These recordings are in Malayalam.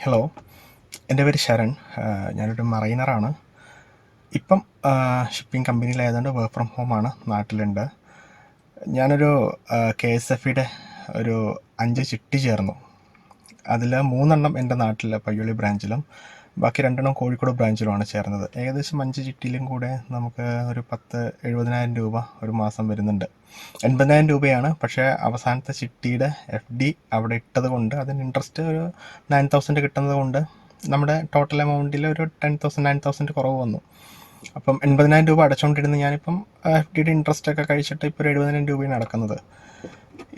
ഹലോ എന്റെ പേര് ശരൺ. ഞാനൊരു മറൈനറാണ്. ഇപ്പം ഷിപ്പിംഗ് കമ്പനിയിലായതുകൊണ്ട് വർക്ക് ഫ്രം ഹോമാണ് നാട്ടിലുണ്ട്. ഞാനൊരു കെ എസ് എഫിയുടെ ഒരു അഞ്ച് ചിട്ടി ചേർന്നു. അതിൽ മൂന്നെണ്ണം എന്റെ നാട്ടിൽ പയ്യോളി ബ്രാഞ്ചിലും ബാക്കി രണ്ടെണ്ണം കോഴിക്കോട് ബ്രാഞ്ചിലുമാണ് ചേർന്നത്. ഏകദേശം അഞ്ച് ചിട്ടിയിലും കൂടെ നമുക്ക് ഒരു പത്ത് എഴുപതിനായിരം രൂപ ഒരു മാസം വരുന്നുണ്ട്. എൺപതിനായിരം രൂപയാണ്. പക്ഷേ അവസാനത്തെ ചിട്ടിയുടെ എഫ് ഡി അവിടെ ഇട്ടത് കൊണ്ട് അതിന് ഇൻട്രസ്റ്റ് ഒരു നയൻ തൗസൻഡ് കിട്ടുന്നത് കൊണ്ട് നമ്മുടെ ടോട്ടൽ എമൗണ്ടിൽ ഒരു ടെൻ തൗസൻഡ് നയൻ തൗസൻഡ് കുറവ് വന്നു. അപ്പം എൺപതിനായിരം രൂപ അടച്ചുകൊണ്ടിരുന്ന ഞാനിപ്പം എഫ് ഡിയുടെ ഇൻട്രസ്റ്റ് ഒക്കെ കഴിച്ചിട്ട് ഇപ്പോൾ ഒരു എഴുപതിനായിരം രൂപയാണ് നടക്കുന്നത്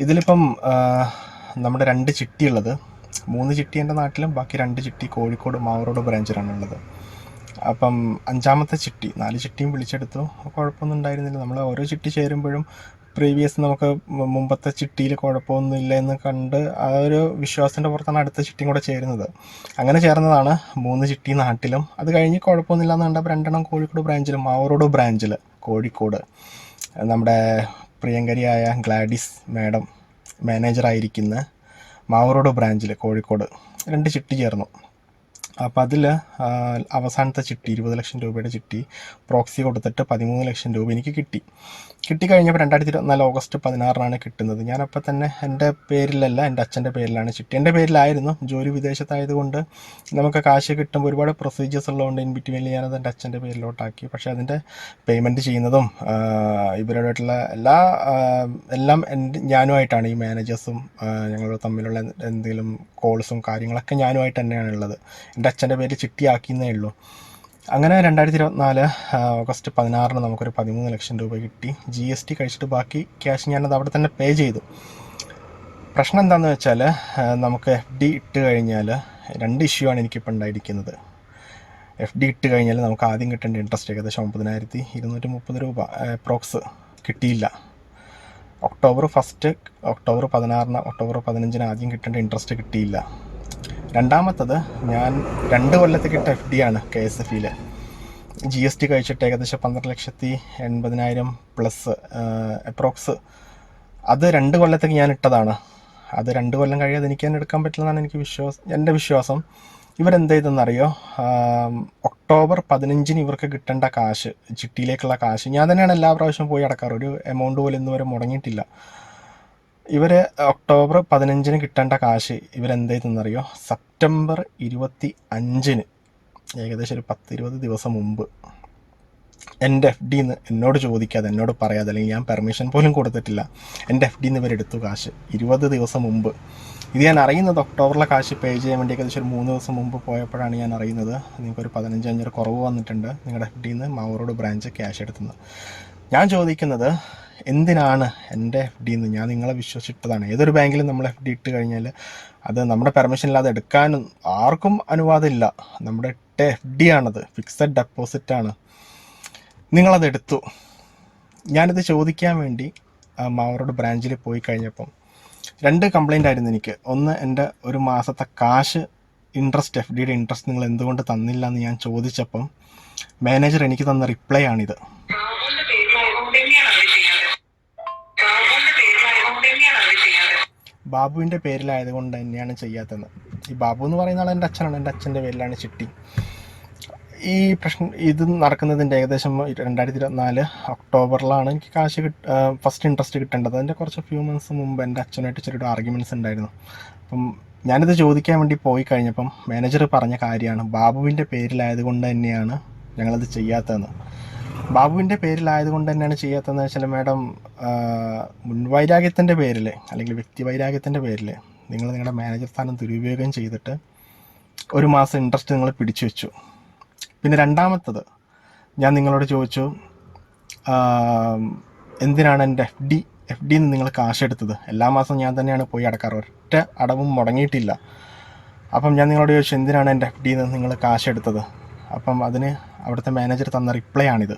ഇതിലിപ്പം നമ്മുടെ രണ്ട് ചിട്ടിയുള്ളത് മൂന്ന് ചിട്ടി എന്റെ നാട്ടിലും ബാക്കി രണ്ട് ചിട്ടി കോഴിക്കോട് മാവറോഡ് ബ്രാഞ്ചിലാണ് ഉള്ളത്. അപ്പം അഞ്ചാമത്തെ ചിട്ടി നാല് ചിട്ടിയും വിളിച്ചെടുത്തു. കുഴപ്പമൊന്നും ഉണ്ടായിരുന്നില്ല. നമ്മൾ ഓരോ ചിട്ടി ചേരുമ്പോഴും പ്രീവിയസ് നമുക്ക് മുമ്പത്തെ ചിട്ടിയിൽ കുഴപ്പമൊന്നുമില്ല എന്ന് കണ്ട് ആ ഒരു വിശ്വാസത്തിന്റെ പുറത്താണ് അടുത്ത ചിട്ടിയും കൂടെ ചേരുന്നത്. അങ്ങനെ ചേർന്നതാണ് മൂന്ന് ചിട്ടി നാട്ടിലും. അത് കഴിഞ്ഞ് കുഴപ്പമൊന്നുമില്ല എന്ന് കണ്ടപ്പോൾ രണ്ടെണ്ണം കോഴിക്കോട് ബ്രാഞ്ചിലും മാവറോട് ബ്രാഞ്ചിൽ കോഴിക്കോട്. നമ്മുടെ പ്രിയങ്കരിയായ ഗ്ലാഡിസ് മാഡം മാനേജറായിരിക്കുന്ന മാവറോഡ് ബ്രാഞ്ചിൽ കോഴിക്കോട്. രണ്ട് ചിട്ടി ചേർന്നു. അപ്പോൾ അതിൽ അവസാനത്തെ ചിട്ടി ഇരുപത് ലക്ഷം രൂപയുടെ ചിട്ടി പ്രോക്സി കൊടുത്തിട്ട് പതിമൂന്ന് ലക്ഷം രൂപ എനിക്ക് കിട്ടി. കിട്ടിക്കഴിഞ്ഞപ്പോൾ രണ്ടായിരത്തി ഇരുപത്തിനാല് ഓഗസ്റ്റ് പതിനാറിനാണ് കിട്ടുന്നത്. ഞാനപ്പോൾ തന്നെ എന്റെ പേരിലല്ല എന്റെ അച്ഛന്റെ പേരിലാണ് ചിട്ടി. എന്റെ പേരിലായിരുന്നു ജോലി വിദേശത്തായതുകൊണ്ട് നമുക്ക് കാശ് കിട്ടുമ്പോൾ ഒരുപാട് പ്രൊസീജിയേഴ്സ് ഉള്ളതുകൊണ്ട് ഇൻ ബിറ്റ്വീനിൽ ഞാനത് എന്റെ അച്ഛന്റെ പേരിലോട്ടാക്കി. പക്ഷേ അതിന്റെ പേയ്മെന്റ് ചെയ്യുന്നതും ഇവരോടായിട്ടുള്ള എല്ലാ എല്ലാം എന്റെ ഞാനുമായിട്ടാണ് ഈ മാനേജേഴ്സും ഞങ്ങൾ തമ്മിലുള്ള എന്തെങ്കിലും കോൾസും കാര്യങ്ങളൊക്കെ ഞാനുമായിട്ട് തന്നെയാണ് ഉള്ളത് എന്റെ അച്ഛന്റെ പേര് ചിട്ടിയാക്കിയെന്നേ ഉള്ളൂ. അങ്ങനെ രണ്ടായിരത്തി ഇരുപത്തിനാല് ഓഗസ്റ്റ് പതിനാറിന് നമുക്കൊരു പതിമൂന്ന് ലക്ഷം രൂപ കിട്ടി. ജി എസ് ടി കഴിച്ചിട്ട് ബാക്കി ക്യാഷ് ഞാനത് അവിടെ തന്നെ പേ ചെയ്തു. പ്രശ്നം എന്താണെന്ന് വെച്ചാൽ നമുക്ക് എഫ് ഡി ഇട്ട് കഴിഞ്ഞാൽ രണ്ട് ഇഷ്യൂ ആണ് എനിക്കിപ്പോൾ ഉണ്ടായിരിക്കുന്നത്. എഫ് ഡി ഇട്ട് കഴിഞ്ഞാൽ നമുക്ക് ആദ്യം കിട്ടേണ്ട ഇൻട്രസ്റ്റ് ഏകദേശം ഒമ്പതിനായിരത്തി ഇരുന്നൂറ്റി മുപ്പത് രൂപ അപ്രോക്സ് കിട്ടിയില്ല. ഒക്ടോബർ ഫസ്റ്റ് ഒക്ടോബർ പതിനാറിന് ഒക്ടോബർ പതിനഞ്ചിന് ആദ്യം കിട്ടേണ്ട ഇൻട്രസ്റ്റ് കിട്ടിയില്ല. രണ്ടാമത്തത് ഞാൻ രണ്ട് കൊല്ലത്തേക്ക് ഇട്ട എഫ് ഡി ആണ് കെ എസ് എഫ് ഇയിൽ ജി എസ് ടി കഴിച്ചിട്ട് ഏകദേശം പന്ത്രണ്ട് ലക്ഷത്തി എൺപതിനായിരം പ്ലസ് അപ്രോക്സ് അത് രണ്ട് കൊല്ലത്തേക്ക് ഞാൻ ഇട്ടതാണ്. അത് രണ്ട് കൊല്ലം കഴിയാതെ എനിക്ക് തന്നെ എടുക്കാൻ പറ്റില്ലെന്നാണ് എനിക്ക് വിശ്വാസം എന്റെ വിശ്വാസം. ഇവരെന്ത് ചെയ്തെന്നറിയോ ഒക്ടോബർ പതിനഞ്ചിന് ഇവർക്ക് കിട്ടേണ്ട കാശ് ചിട്ടിയിലേക്കുള്ള കാശ്. ഞാൻ തന്നെയാണ് എല്ലാ പ്രാവശ്യവും പോയി അടക്കാറ്. ഒരു എമൗണ്ട് പോലും ഇന്നുവരെ മുടങ്ങിയിട്ടില്ല. ഇവർ ഒക്ടോബർ പതിനഞ്ചിന് കിട്ടേണ്ട കാശ് ഇവരെന്തായിരുന്നറിയോ സെപ്റ്റംബർ ഇരുപത്തി അഞ്ചിന്. ഏകദേശം ഒരു പത്ത് ഇരുപത് ദിവസം മുമ്പ്. എന്റെ എഫ് ഡിന്ന് എന്നോട് ചോദിക്കാതെ എന്നോട് പറയാതെ അല്ലെങ്കിൽ ഞാൻ പെർമിഷൻ പോലും കൊടുത്തിട്ടില്ല. എന്റെ എഫ് ഡിന്ന് ഇവരെടുത്തു കാശ് ഇരുപത് ദിവസം മുമ്പ്. ഇത് ഞാൻ അറിയുന്നത് ഒക്ടോബറിലെ കാശ് പേ ചെയ്യാൻ വേണ്ടി ഏകദേശം ഒരു മൂന്ന് ദിവസം മുമ്പ് പോയപ്പോഴാണ് ഞാൻ അറിയുന്നത്. നിങ്ങൾക്കൊരു പതിനഞ്ച് അഞ്ഞൂറ് കുറവ് വന്നിട്ടുണ്ട്. നിങ്ങളുടെ എഫ് ഡിന്ന് മാവൂരോട് ബ്രാഞ്ച് ക്യാഷ് എടുത്തുന്നത് ഞാൻ ചോദിക്കുന്നത് എന്തിനാണ് എന്റെ എഫ് ഡി എന്ന് ഞാൻ നിങ്ങളെ വിശ്വസിച്ചിട്ടതാണ് ഏതൊരു ബാങ്കിലും നമ്മൾ എഫ് ഡി ഇട്ട് കഴിഞ്ഞാൽ അത് നമ്മുടെ പെർമിഷൻ ഇല്ലാതെ എടുക്കാനും ആർക്കും അനുവാദമില്ല. നമ്മുടെ ഇട്ട എഫ് ഡി ആണത് ഫിക്സഡ് ഡെപ്പോസിറ്റ് ആണ്. നിങ്ങളത് എടുത്തു. ഞാനിത് ചോദിക്കാൻ വേണ്ടി മാവറോഡ് ബ്രാഞ്ചിൽ പോയി കഴിഞ്ഞപ്പം രണ്ട് കംപ്ലൈന്റ് ആയിരുന്നു എനിക്ക്. ഒന്ന് എന്റെ ഒരു മാസത്തെ കാശ് ഇൻട്രസ്റ്റ് എഫ് ഡിയുടെ ഇൻട്രസ്റ്റ് നിങ്ങൾ എന്തുകൊണ്ട് തന്നില്ല എന്ന് ഞാൻ ചോദിച്ചപ്പം മാനേജർ എനിക്ക് തന്ന റിപ്ലൈ ആണിത്. ബാബുവിന്റെ പേരിലായതുകൊണ്ട് തന്നെയാണ് ചെയ്യാത്തത്. ഈ ബാബു എന്ന് പറയുന്ന ആൾ എന്റെ അച്ഛനാണ്. എന്റെ അച്ഛന്റെ പേരിലാണ് ചിട്ടി. ഈ പ്രശ്നം ഇത് നടക്കുന്നതിന്റെ ഏകദേശം രണ്ടായിരത്തി ഇരുപത്തിനാല് ഒക്ടോബറിലാണ് എനിക്ക് കാശ് കിട്ട ഫസ്റ്റ് ഇൻട്രസ്റ്റ് കിട്ടേണ്ടത്. അതിന്റെ കുറച്ച് ഫ്യൂ മന്ത്സ് മുമ്പ് എന്റെ അച്ഛനായിട്ട് ചെറിയൊരു ആർഗ്യുമെന്റ്സ് ഉണ്ടായിരുന്നു. അപ്പം ഞാനിത് ചോദിക്കാൻ വേണ്ടി പോയി കഴിഞ്ഞപ്പം മാനേജർ പറഞ്ഞ കാര്യമാണ് ബാബുവിന്റെ പേരിലായതുകൊണ്ട് തന്നെയാണ് ഞങ്ങളത് ചെയ്യാത്തതെന്ന്. ബാബുവിന്റെ പേരിലായതുകൊണ്ട് തന്നെയാണ് ചെയ്യാത്തതെന്ന് വെച്ചാൽ മാഡം മുൻവൈരാഗ്യത്തിന്റെ പേരിൽ അല്ലെങ്കിൽ വ്യക്തി വൈരാഗ്യത്തിന്റെ പേരിൽ നിങ്ങൾ നിങ്ങളുടെ മാനേജർ സ്ഥാനം ദുരുപയോഗം ചെയ്തിട്ട് ഒരു മാസം ഇൻട്രസ്റ്റ് നിങ്ങൾ പിടിച്ചു വെച്ചു. പിന്നെ രണ്ടാമത്തത് ഞാൻ നിങ്ങളോട് ചോദിച്ചു എന്തിനാണ് എന്റെ എഫ് ഡി എഫ് നിന്ന് നിങ്ങൾ കാശ് എടുത്തത്? എല്ലാ മാസവും ഞാൻ തന്നെയാണ് പോയി അടക്കാറ്. ഒറ്റ അടവും മുടങ്ങിയിട്ടില്ല. അപ്പം ഞാൻ നിങ്ങളോട് ചോദിച്ചു എന്തിനാണ് എന്റെ എഫ് നിന്ന് നിങ്ങൾ കാശ് എടുത്തത്? അപ്പം അതിന് അവിടുത്തെ മാനേജർ തന്ന റിപ്ലൈ ആണിത്.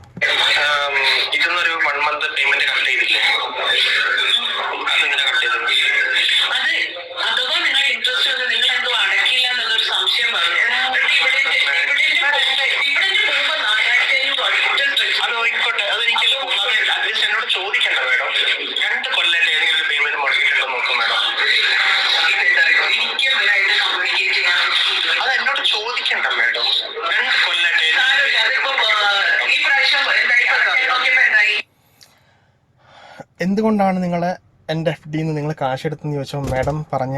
എന്തുകൊണ്ടാണ് നിങ്ങൾ എന്റെ എഫ് ഡിന്ന് നിങ്ങൾ കാശെടുത്തെന്ന് ചോദിച്ചപ്പോൾ മാഡം പറഞ്ഞ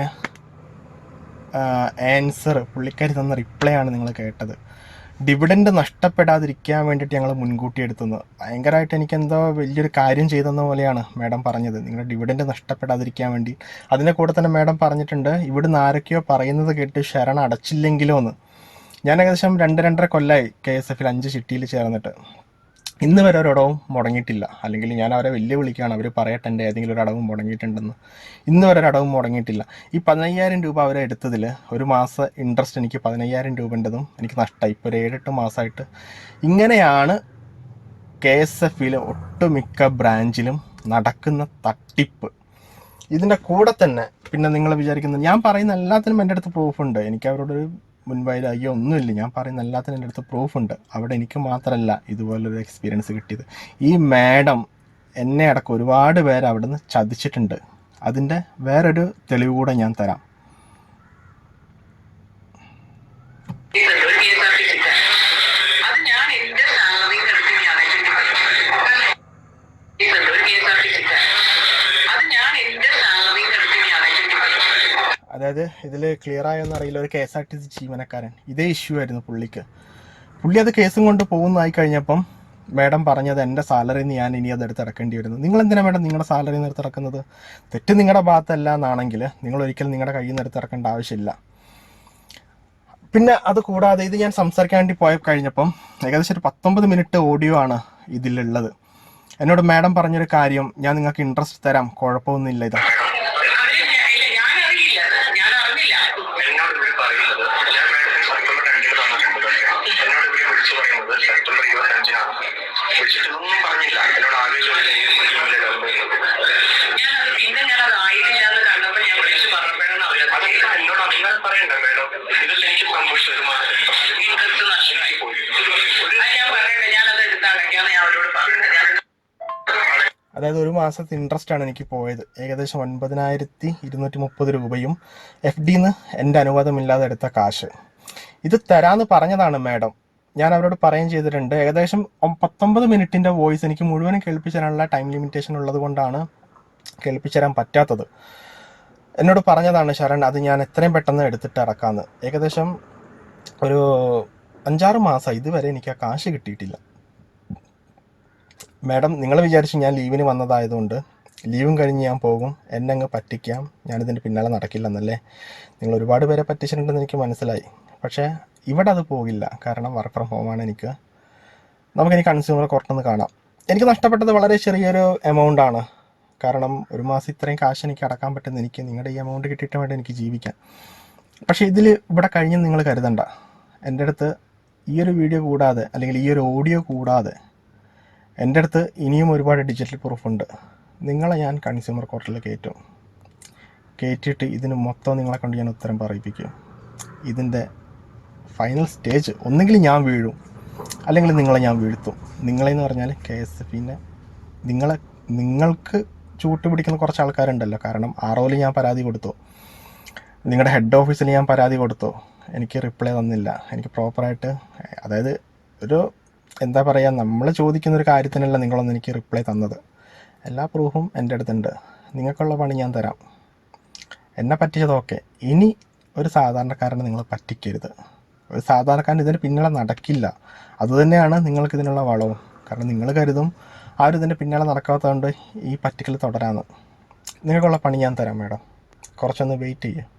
ആൻസർ പുള്ളിക്കാരി തന്ന റിപ്ലൈ ആണ് നിങ്ങൾ കേട്ടത്. ഡിവിഡൻഡ് നഷ്ടപ്പെടാതിരിക്കാൻ വേണ്ടിയിട്ട് ഞങ്ങൾ മുൻകൂട്ടി എടുത്തത്. ഭയങ്കരമായിട്ട് എനിക്ക് എന്തോ വലിയൊരു കാര്യം ചെയ്തെന്ന പോലെയാണ് മാഡം പറഞ്ഞത്. നിങ്ങളുടെ ഡിവിഡൻഡ് നഷ്ടപ്പെടാതിരിക്കാൻ വേണ്ടി. അതിന്റെ കൂടെ തന്നെ മാഡം പറഞ്ഞിട്ടുണ്ട് ഇവിടുന്ന് ആരൊക്കെയോ പറയുന്നത് കേട്ട് ശരണ അടച്ചില്ലെങ്കിലോ എന്ന്. ഞാൻ ഏകദേശം രണ്ട് രണ്ടര കൊല്ലമായി കെ എസ് എഫിൽ അഞ്ച് ചിട്ടിയിൽ ചേർന്നിട്ട്. ഇന്ന് വരെ ഒരടവും മുടങ്ങിയിട്ടില്ല. അല്ലെങ്കിൽ ഞാൻ അവരെ വെല്ലുവിളിക്കുകയാണ്. അവർ പറയട്ടെ എന്റെ ഏതെങ്കിലും ഒരു അടവും മുടങ്ങിയിട്ടുണ്ടെന്ന്. ഇന്ന് വരെ ഒരടവും മുടങ്ങിയിട്ടില്ല. ഈ പതിനയ്യായിരം രൂപ അവരെ എടുത്തതിൽ ഒരു മാസം ഇൻട്രസ്റ്റ് എനിക്ക് പതിനയ്യായിരം രൂപന്റെതും എനിക്ക് നഷ്ടമായി. ഇപ്പോൾ ഒരു ഏഴെട്ട് മാസമായിട്ട്. ഇങ്ങനെയാണ് കെ എസ് എഫിൽ ഒട്ടുമിക്ക ബ്രാഞ്ചിലും നടക്കുന്ന തട്ടിപ്പ്. ഇതിന്റെ കൂടെ തന്നെ പിന്നെ നിങ്ങൾ വിചാരിക്കുന്നത് ഞാൻ പറയുന്ന എല്ലാത്തിനും എന്റെ അടുത്ത് പ്രൂഫുണ്ട് എനിക്ക് അവരോടൊരു അയ്യോ ഒന്നുമില്ല. ഞാൻ പറയുന്ന എല്ലാത്തിനും എന്റെ അടുത്ത് പ്രൂഫുണ്ട് അവിടെ എനിക്ക് മാത്രമല്ല ഇതുപോലൊരു എക്സ്പീരിയൻസ് കിട്ടിയത്. ഈ മാഡം എന്നെ അടക്കം ഒരുപാട് പേര് അവിടെ നിന്ന് ചതിച്ചിട്ടുണ്ട്. അതിന്റെ വേറൊരു തെളിവ് കൂടെ ഞാൻ തരാം കേസുണ്ട്, ഒരു K S R T C അത് ഞാൻ എന്റെ സാലറിയിൽ എടുത്ത് ഞാൻ കേസുണ്ട്, ഒരു K S R T C അത് ഞാൻ എന്റെ സാലറിയിൽ എടുത്ത് ഞാൻ അതായത് ഇതിൽ ക്ലിയർ ആയെന്ന് അറിയില്ല. ഒരു K S R T C ജീവനക്കാരൻ. ഇതേ ഇഷ്യൂ ആയിരുന്നു പുള്ളിക്ക്. പുള്ളി അത് കേസും കൊണ്ട് പോകുന്നതായി കഴിഞ്ഞപ്പം മാഡം പറഞ്ഞത് എന്റെ സാലറി ഞാൻ ഇനി അത് എടുത്തിറക്കേണ്ടി വരുന്നു. നിങ്ങൾ എന്തിനാണ് മാഡം നിങ്ങളുടെ സാലറി നിന്ന് എടുത്തിറക്കുന്നത് തെറ്റ് നിങ്ങളുടെ ഭാഗത്തല്ല എന്നാണെങ്കിൽ നിങ്ങൾ ഒരിക്കലും നിങ്ങളുടെ കയ്യിൽ നിന്ന് എടുത്തിറക്കേണ്ട ആവശ്യമില്ല. പിന്നെ അത് കൂടാതെ ഇത് ഞാൻ സംസാരിക്കാൻ വേണ്ടി പോയ കഴിഞ്ഞപ്പം ഏകദേശം ഒരു പത്തൊമ്പത് മിനിറ്റ് ഓഡിയോ ആണ് ഇതിലുള്ളത്. എന്നോട് മാഡം പറഞ്ഞൊരു കാര്യം ഞാൻ നിങ്ങൾക്ക് ഇൻട്രസ്റ്റ് തരാം. കുഴപ്പമൊന്നുമില്ല ഇത്. ഒന്നും പറഞ്ഞില്ല. എന്നോട് ഞാൻ അത് പിന്നെ ഞാൻ അത് ആയിട്ടില്ല എന്ന് കണ്ടപ്പോൾ ഞാൻ വിളിച്ചു പറഞ്ഞപ്പോഴാണ് അവരത് അതൊക്കെ എന്നോട് അങ്ങനെ പറയണ്ട മേഡം എനിക്ക് സംഭവിച്ച ഒരു മാസം ഇൻട്രസ്റ്റ് നഷ്ടമായി പോയി. ഞാൻ പറയണ്ട ഞാൻ അത് എടുത്ത് ഞാൻ അവരോട് പറഞ്ഞത് ഞാൻ അതായത് ഒരു മാസത്തെ ഇൻട്രസ്റ്റ് ആണ് എനിക്ക് പോയത്. ഏകദേശം ഒൻപതിനായിരത്തി ഇരുന്നൂറ്റി മുപ്പത് രൂപയും എഫ് ഡിന്ന് എന്റെ അനുവാദമില്ലാതെ എടുത്ത കാശ്. ഇത് തരാമെന്ന് പറഞ്ഞതാണ് മാഡം. ഞാൻ അവരോട് പറയുകയും ചെയ്തിട്ടുണ്ട്. ഏകദേശം പത്തൊമ്പത് മിനിറ്റിന്റെ വോയിസ് എനിക്ക് മുഴുവനും കേൾപ്പിച്ചു ടൈം ലിമിറ്റേഷൻ ഉള്ളത് കൊണ്ടാണ് കേൾപ്പിച്ചു തരാൻ പറ്റാത്തത്. എന്നോട് പറഞ്ഞതാണ് ശരൺ അത് ഞാൻ എത്രയും പെട്ടെന്ന് എടുത്തിട്ട് ഇറക്കാമെന്ന് ഏകദേശം ഒരു അഞ്ചാറ് മാസം ഇതുവരെ എനിക്ക് ആ കാശ് കിട്ടിയിട്ടില്ല. മാഡം നിങ്ങൾ വിചാരിച്ചു ഞാൻ ലീവിന് വന്നതായതുകൊണ്ട് ലീവും കഴിഞ്ഞ് ഞാൻ പോകും. എന്നെ അങ്ങ് പറ്റിക്കാം. ഞാനിതിന്റെ പിന്നാലെ നടക്കില്ലെന്നല്ലേ? നിങ്ങൾ ഒരുപാട് പേരെ പറ്റിച്ചിട്ടുണ്ടെന്ന് എനിക്ക് മനസ്സിലായി. പക്ഷേ ഇവിടെ അത് പോകില്ല. കാരണം വർക്ക് ഫ്രം ഹോമാണ് എനിക്ക്. നമുക്കിനി കൺസ്യൂമർ കുറച്ചൊന്ന് കാണാം. എനിക്ക് നഷ്ടപ്പെട്ടത് വളരെ ചെറിയൊരു എമൗണ്ട് ആണ്. കാരണം ഒരു മാസം ഇത്രയും കാശ് എനിക്ക് അടക്കാൻ പറ്റുന്ന എനിക്ക് നിങ്ങളുടെ ഈ എമൗണ്ട് കിട്ടിയിട്ട് വേണ്ട എനിക്ക് ജീവിക്കാൻ. പക്ഷേ ഇതിൽ ഇവിടെ കഴിഞ്ഞ് നിങ്ങൾ കരുതണ്ട. എന്റെ അടുത്ത് ഈ ഒരു വീഡിയോ കൂടാതെ അല്ലെങ്കിൽ ഈ ഒരു ഓഡിയോ കൂടാതെ എന്റെ അടുത്ത് ഇനിയും ഒരുപാട് ഡിജിറ്റൽ പ്രൂഫ് ഉണ്ട്. നിങ്ങളെ ഞാൻ കൺസ്യൂമർ കോർട്ടിൽ കയറ്റും കയറ്റിയിട്ട് ഇതിന് മൊത്തം നിങ്ങളെ കൊണ്ട് ഞാൻ ഉത്തരം പറയിപ്പിക്കും. ഇതിന്റെ ഫൈനൽ സ്റ്റേജ് ഒന്നുകിൽ ഞാൻ വീഴും അല്ലെങ്കിൽ നിങ്ങളെ ഞാൻ വീഴ്ത്തും. നിങ്ങളെന്ന് പറഞ്ഞാൽ കെ എസ് എഫിനെ നിങ്ങളെ നിങ്ങൾക്ക് ചൂട്ട് പിടിക്കുന്ന കുറച്ച് ആൾക്കാരുണ്ടല്ലോ. കാരണം ആർ ഒയിൽ ഞാൻ പരാതി കൊടുത്തു. നിങ്ങളുടെ ഹെഡ് ഓഫീസിൽ ഞാൻ പരാതി കൊടുത്തു. എനിക്ക് റിപ്ലൈ തന്നില്ല. എനിക്ക് പ്രോപ്പറായിട്ട് അതായത് ഒരു എന്താ പറയുക നമ്മൾ ചോദിക്കുന്ന ഒരു കാര്യത്തിനല്ല നിങ്ങളൊന്ന് എനിക്ക് റിപ്ലൈ തന്നത്. എല്ലാ പ്രൂഫും എന്റെ അടുത്തുണ്ട്. നിങ്ങൾക്കുള്ള പണി ഞാൻ തരാം. എന്നെ പറ്റിച്ചതൊക്കെ ഇനി ഒരു സാധാരണക്കാരനെ നിങ്ങൾ പറ്റിക്കരുത്. സാധാരണക്കാരൻ ഇതിന് പിന്നാലെ നടക്കില്ല. അതുതന്നെയാണ് നിങ്ങൾക്ക് ഇതിനുള്ള വളവും. കാരണം നിങ്ങൾ കരുതും ആരും ഇതിന്റെ പിന്നാലെ നടക്കാത്തതുകൊണ്ട് ഈ പറ്റിക്കൽ തുടരാമെന്ന് നിങ്ങൾക്കുള്ള പണി ഞാൻ തരാം മാഡം. കുറച്ചൊന്ന് വെയിറ്റ് ചെയ്യുക